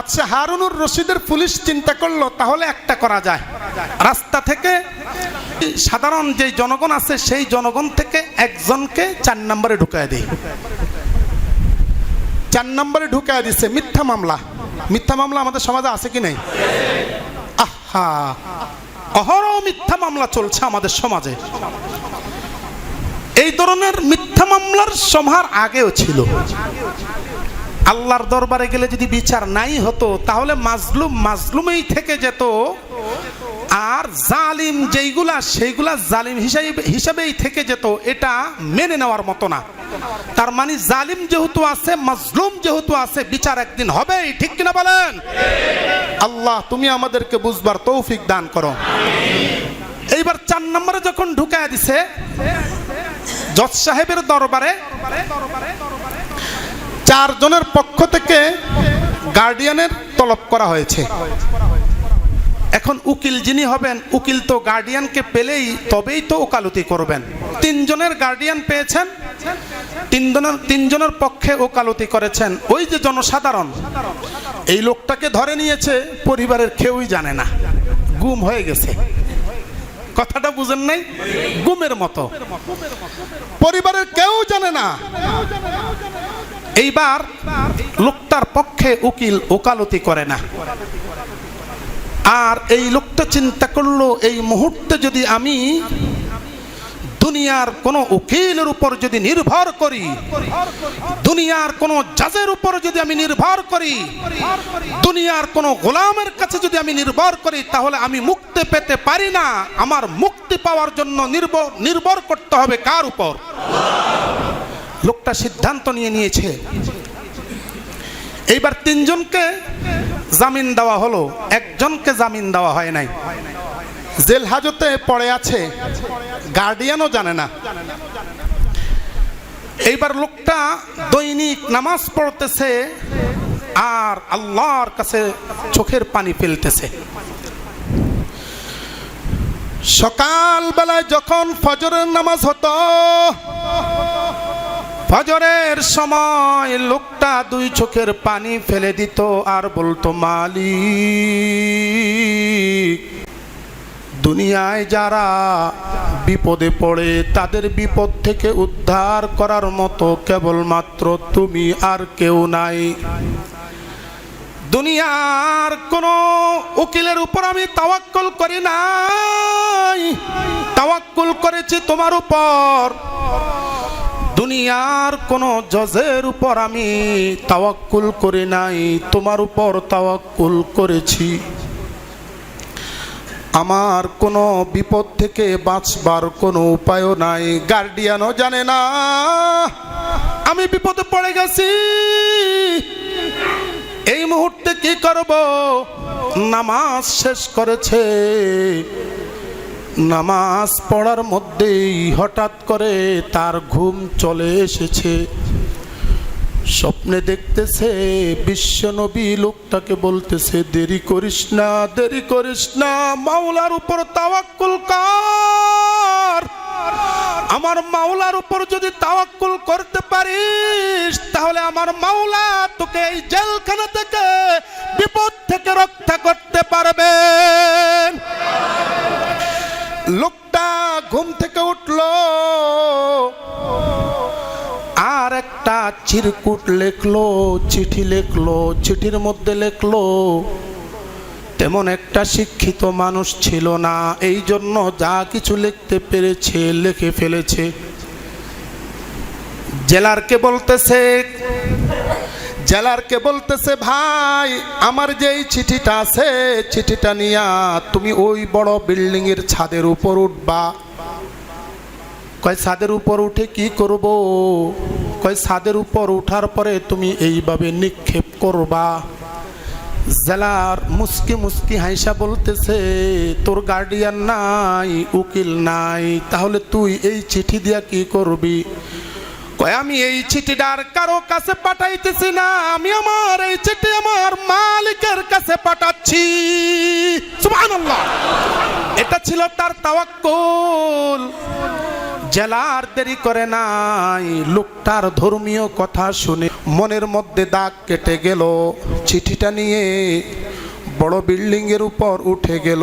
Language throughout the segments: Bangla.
বাদশাহ হারুনুর রশিদের পুলিশ চিন্তা করল, তাহলে একটা করা যায়। রাস্তা থেকে সাধারণ যে জনগণ আছে, সেই জনগণ থেকে একজনকে চার নম্বরে ঢুকায় দেয় চার নম্বরে ঢুকায় দিছে মিথ্যা মামলা। মিথ্যা মামলা আমাদের সমাজে আছে কি নাই? আহা! অহরহ মিথ্যা মামলা চলছে আমাদের সমাজে। এই ধরনের মিথ্যা মামলার সমাহার আগেও ছিল। আল্লাহর দরবারে গেলে যদি বিচার নাই হতো, তাহলে মাজলুম মাজলুমেই থেকে যেত। আর জালিম যেইগুলা, সেইগুলা জালিম হিসাবে, হিসাবেই থেকে যেত। এটা মেনে নেওয়ার মতো না। তার মানে জালিম যেহেতু আছে, মাজলুম যেহেতু আছে, বিচার একদিন হবেই, ঠিক কিনা বলেন? আল্লাহ, তুমি আমাদেরকে বুঝবার তৌফিক দান করো। এইবার চার নম্বরে যখন ঢুকায় দিছে, জজ সাহেবের দরবারে চারজনের পক্ষ থেকে গার্ডিয়ানের তলব করা হয়েছে। এখন উকিল যিনি হবেন, উকিল তো গার্ডিয়ানকে পেলেই তবেই তো ওকালতি করবেন। তিনজনের গার্ডিয়ান পেয়েছেন, তিনজনের তিনজনের পক্ষে ওকালতি করেছেন। ওই যে জনসাধারণ, এই লোকটাকে ধরে নিয়েছে, পরিবারের কেউই জানে না। গুম হয়ে গেছে। কথাটা বুঝেন নাই? গুমের মতো। পরিবারের কেউ জানে না। এইবার লোকটার পক্ষে উকিল ওকালতি করে না। আর এই লোকটা চিন্তা করল, এই মুহূর্তে যদি আমি দুনিয়ার কোনো উকিলের উপর যদি নির্ভর করি, দুনিয়ার কোনো জাজের উপর যদি আমি নির্ভর করি, দুনিয়ার কোনো গোলামের কাছে যদি আমি নির্ভর করি, তাহলে আমি মুক্তি পেতে পারি না। আমার মুক্তি পাওয়ার জন্য নির্ভর নির্ভর করতে হবে কার উপর? লোকটা সিদ্ধান্ত নিয়ে নিয়েছে। এইবার তিনজনকে জামিন দেওয়া হলো, একজনকে জামিন দেওয়া হয় নাই। জেল হাজতে পড়ে আছে, গার্ডিয়ানও জানে না। এইবার লোকটা দৈনিক নামাজ পড়তেছে আর আল্লাহর কাছে চোখের পানি ফেলতেছে। সকাল বেলায় যখন ফজরের নামাজ হতো ফজরের সময় লোকটা দুই চোখের পানি ফেলে দিত আর বলতো, মালিক, দুনিয়ায় যারা বিপদে পড়ে তাদের বিপদ থেকে উদ্ধার করার মতো কেবলমাত্র তুমি আর কেউ নাই। দুনিয়ার কোন উকিলের উপর আমি তাওয়াক্কুল করি নাই। তাওয়াক্কুল করেছি তোমার উপর। দুনিয়ার কোন জজের উপর আমি তাওয়াক্কুল করি নাই, তোমার উপর তাওয়াক্কুল করেছি। আমার কোনো বিপদ থেকে বাঁচবার কোনো উপায়ও নাই, গার্ডিয়ানও জানে না, আমি বিপদে পড়ে গেছি। এই মুহূর্তে কি করব? নামাজ শেষ করেছে নামাজ পড়ার মধ্যেই হঠাৎ করে তার ঘুম চলে এসেছে। স্বপ্নে দেখতেছে বিশ্বনবী লোকটাকে বলতেছে, দেরি করিস না, দেরি করিস না, মাওলার উপর তাওয়াক্কুল কর। আমার মাওলার উপর যদি তাওয়াক্কুল করতে পারিস, তাহলে আমার মাওলা তোকে এই জেলখানা থেকে বিপদ থেকে রক্ষা করতে পারবেন লোকটা ঘুম থেকে উঠল। আর একটা চিরকুট লেখলো, চিঠি লেখলো, চিঠির মধ্যে লেখলো, তেমন একটা শিক্ষিত মানুষ ছিল না, এই জন্য যা কিছু লিখতে পেরেছে, লিখে ফেলেছে। জেলারকে বলতেছে জেলারকে বলতেছে, ভাই, আমার যে এই চিঠিটা আছে, চিঠিটা নিয়া তুমি ওই বড় বিল্ডিং এর ছাদের উপর উঠবা। কয়, ছাদের উপর উঠে কি করব? কয়, ছাদের উপর উঠার পরে তুমি এইভাবে নিক্ষেপ করবা। জেলার মুস্কি মুস্কি হাইসা বলতেছে, তোর গার্ডিয়ান নাই, উকিল নাই, তাহলে তুই এই চিঠি দিয়া কি করবি? কয়, আমি এই চিঠিটার কারও কাছে পাঠাইতেছি না, আমি আমার এই চিঠি আমার মালিকের কাছে পাঠাচ্ছি। এটা ছিল তার তাওয়াক্কুল। জেলার দেরি করে নাই, লোকটার ধর্মীয় কথা শুনে মনের মধ্যে দাগ কেটে গেল। চিঠিটা নিয়ে বড় বিল্ডিং এর উপর উঠে গেল।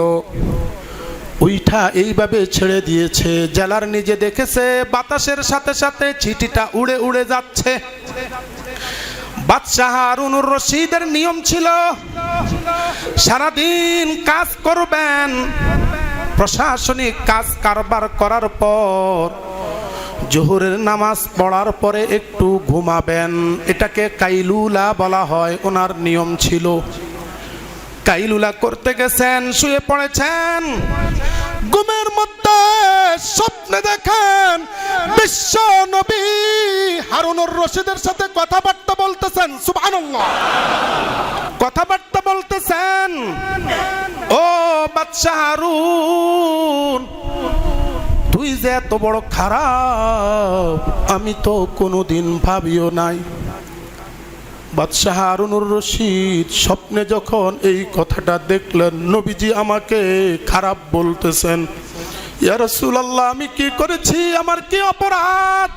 উইঠা এইভাবে ছেড়ে দিয়েছে। জেলার নিজে দেখেছে, বাতাসের সাথে সাথে চিঠিটা উড়ে উড়ে যাচ্ছে। বাদশাহ হারুনুর রশিদের নিয়ম ছিল, সারাদিন কাজ করবেন, প্রশাসনিক কাজ কারবার করার পর, জোহরের নামাজ পড়ার পরে একটু ঘুমাবেন। এটাকে কাইলুলা বলা হয়, ওনার নিয়ম ছিল। কাইলুলা করতে গেছেন, শুয়ে পড়েছেন। ঘুমের মধ্যে স্বপ্নে দেখেন বিশ্ব নবী হারুনুর রশিদের সাথে কথাবার্তা বলতেছেন, সুবহানাল্লাহ। কথাবার্তা বলতেছেন, ও বাদশাহ হারুন, তুই যে এত বড় খারাপ, আমি তো কোনোদিন ভাবিও নাই। বাদশাহ হারুনুর রশিদ স্বপ্নে যখন এই কথাটা দেখলেন, নবীজি আমাকে খারাপ বলতেছেন, ইয়া রাসূলুল্লাহ, আমি কি করেছি? আমার কি অপরাধ?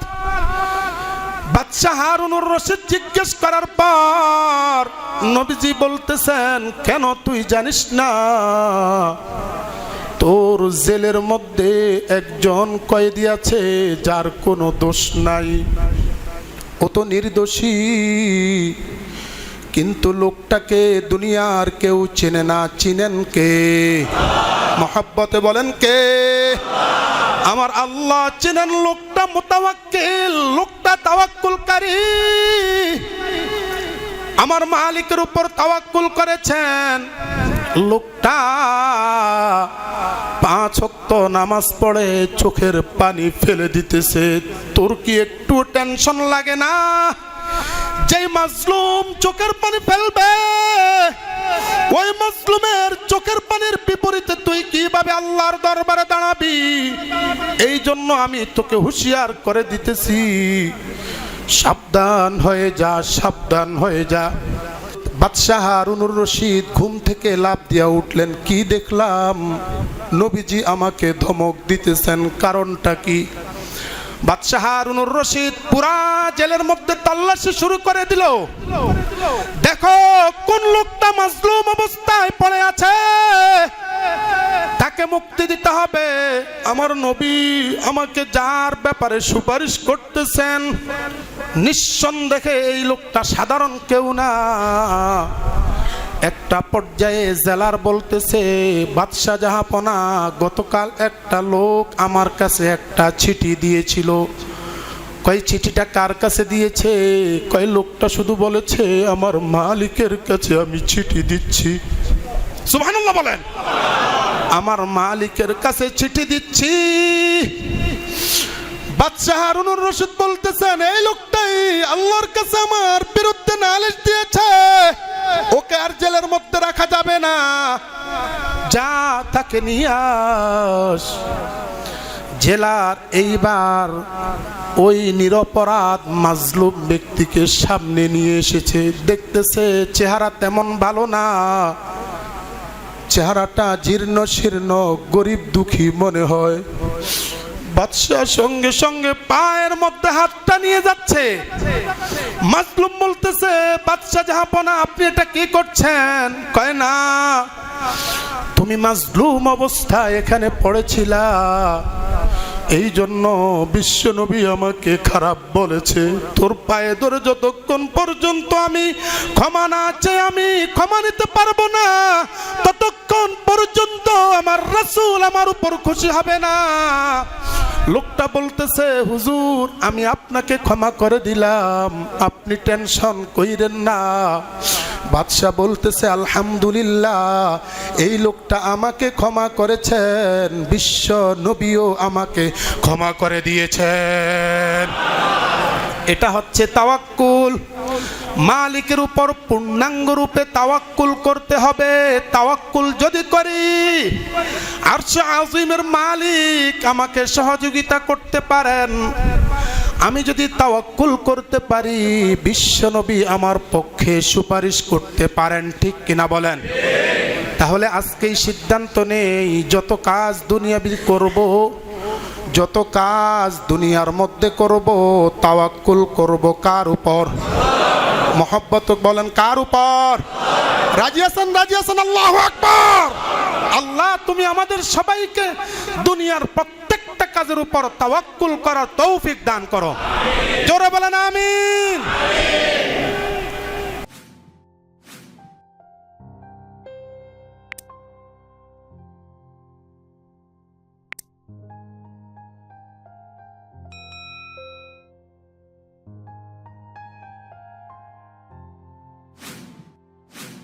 বাদশাহ হারুনুর রশিদ জিজ্ঞেস করার পর নবীজি বলতেছেন, কেন তুই জানিস না? তোর জেলের মধ্যে একজন কয়েদি আছে, যার কোনো দোষ নাই। ও তো নির্দোষী। কিন্তু লোকটাকে দুনিয়ার কেউ চেনে না, চিনেন কে? মহাব্বতে বলেন কে? আমার আল্লাহ চেনেন লোকটা মোতাবাক্কিল লোকটা তাওয়াক্কুলকারী। আমার মালিকের উপর তাওয়াক্কুল করেছেন। লোকটা পাঁচ অক্ত নামাজ পড়ে চোখের পানি ফেলে দিতেছে। তোর কি একটু টেনশন লাগে না? যেই মাজলুম চোখের পানি ফেলবে, ওই মাজলুমের চোখের পানির বিপরীতে তুই কীভাবে আল্লাহর দরবারে দাঁড়াবি? এই জন্য আমি তোকে হুঁশিয়ার করে দিতেছি। সাবধান হয়ে যা, সাবধান হয়ে যা। বাদশাহ হারুনুর রশিদ ঘুম থেকে লাভ দিয়া উঠলেন, কি দেখলাম? নবীজি আমাকে ধমক দিতেছেন, কারণটা কি? বাদশাহ হারুনুর রশিদ পুরা জেলের মধ্যে তল্লাশি শুরু করে দিল। দেখো কোন লোকটা মাজলুম অবস্থায় পড়ে আছে। তাকে মুক্তি দিতে হবে। আমার নবী আমাকে যার ব্যাপারে সুপারিশ করতেছেন, নিঃসন্দেহে এই লোকটা সাধারণ কেউ না। একটা পর্যায়ে জেলার বলতেছে, বাদশাহ জাহাপনা, গতকাল একটা লোক আমার কাছে একটা চিঠি দিয়েছিল। কয়, চিঠিটা কার কাছে দিয়েছে? কয়, লোকটা শুধু বলেছে, আমার মালিকের কাছে আমি চিঠি দিচ্ছি। সুবহানাল্লাহ বলেন। আমার মালিকের কাছে চিঠি দিচ্ছি। বাদশাহ হারুনুর রশিদ বলতেছেন, এই লোকটাই আল্লাহর কাছে আমার বিরুদ্ধে নালিশ দিয়েছে। ওকে আর জেলের মধ্যে রাখা যাবে না। যা তাকে নিয়ে আস। জেলার এইবার ওই নিরপরাধ মাজলুম ব্যক্তিকে সামনে নিয়ে এসেছে। দেখতেছে চেহারা তেমন ভালো না। চেহারাটা জীর্ণ শীর্ণ, গরিব দুঃখী মনে হয়। বাদশাহ সঙ্গে সঙ্গে পায়ের মধ্যে হাতটা নিয়ে যাচ্ছে। মাজলুম বলতেছে, বাদশাহ জাহাপনা, আপনি এটা কি করছেন? কয়, না, তুমি মাজলুম অবস্থায় এখানে পড়েছিলা। এই জন্য বিশ্বনবী আমাকে খারাপ বলেছে। তোর পায়ে ধরে যতক্ষণ পর্যন্ত আমি ক্ষমা না আছে আমি ক্ষমা নিতে পারব না, ততক্ষণ পর্যন্ত আমার রাসূল আমার উপর খুশি হবে না। লোকটা বলতেছে, হুজুর, আমি আপনাকে ক্ষমা করে দিলাম। আপনি টেনশন কইরেন না। বাদশাহ বলতেছে, আলহামদুলিল্লাহ, এই লোকটা আমাকে ক্ষমা করেছেন। বিশ্ব নবীও আমাকে ক্ষমা করে দিয়েছেন। এটা হচ্ছে তাওয়াক্কুল। মালিকের উপর পূর্ণাঙ্গ রূপে তাওয়াক্কুল করতে হবে। তাওয়াক্কুল যদি করি আর আজিমের মালিক আমাকে সহযোগিতা করতে পারেন। আমি যদি তাওয়াক্কুল করতে পারি, বিশ্বনবী আমার পক্ষে সুপারিশ করতে পারেন, ঠিক কিনা বলেন? তাহলে আজকেই সিদ্ধান্ত নেই, যত কাজ দুনিয়াবি করব, যত কাজ দুনিয়ার মধ্যে করব, তাওয়াক্কুল করব কার উপর? মোহব্বত বলেন, কার উপর? রাজি আছেন রাজি আছেন, আল্লাহ আকবর। আল্লাহ, তুমি আমাদের সবাইকে দুনিয়ার প্রত্যেকটা কাজের উপর তাওয়াক্কুল করার তৌফিক দান করো। জোরে বলেন, আমিন।